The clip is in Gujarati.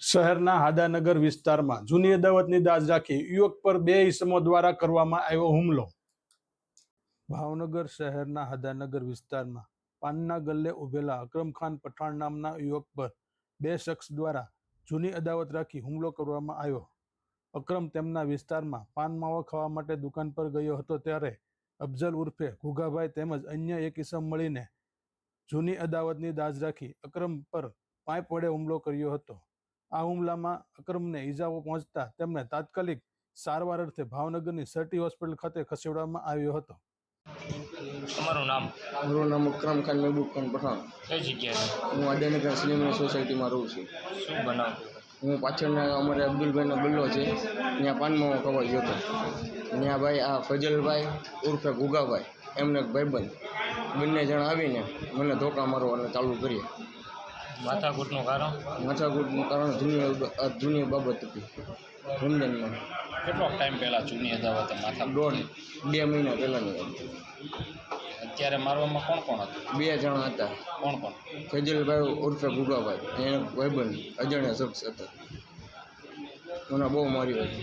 શહેરના હાદાનગર વિસ્તારમાં જૂની અદાવતની દાજ રાખી યુવક પર બે ઇસમો દ્વારા કરવામાં આવ્યો હુમલો. ભાવનગર શહેરના હાદાનગર વિસ્તારમાં પાનના ગલ્લે ઉભેલા અક્રમખાન પઠાણ નામના યુવક પર બે શખ્સ દ્વારા જૂની અદાવત રાખી હુમલો કરવામાં આવ્યો. અક્રમ તેમના વિસ્તારમાં પાન માવો ખાવા માટે દુકાન પર ગયો હતો ત્યારે અફઝલ ઉર્ફે ઘુઘાભાઈ તેમજ અન્ય એક ઇસમ મળીને જૂની અદાવતની દાજ રાખી અક્રમ પર પાઇપ વડે હુમલો કર્યો હતો. આ હુમલામાં અક્રમને ઈજાઓ પહોંચતા તેમને તાત્કાલિક સારવાર અર્થે ભાવનગરની સર્ટી હોસ્પિટલ ખાતે ખસેડવામાં આવ્યો હતો. તમારું નામ? મારું નામ અક્રમ ખાન મહેબૂબ ખાન પઠાણ. કઈ જગ્યાએ? હું આદિનગર સિનેમા સોસાયટીમાં રહું છું. શું બનાવ? હું પાછળના અમારે અબ્દુલભાઈનો ગલ્લો છે ત્યાં પાનમાં કવાઈ ગયો હતો. ત્યાં ભાઈ આ ફજલભાઈ ઉર્ફે ગુગાભાઈ એમને ભાઈબંધ. બંને જણ આવીને મને ધોકા મારવાનું ચાલુ કર્યા માથાકૂટનું કારણ? માથાકૂટનું કારણ જૂની જૂની બાબત હતી. રમજાનમાં કેટલો ટાઈમ પહેલાં જૂની અદાવતે માથા દોઢ બે મહિના પહેલાંની અત્યારે મારવામાં કોણ કોણ હતું? બે જણા હતા. કોણ કોણ? ફેજલભાઈ ઉર્ફે ગુગાભાઈ એને ભાઈબંધ અજાણ્યા શખ્સ હતા. મને બહુ મારી હતો.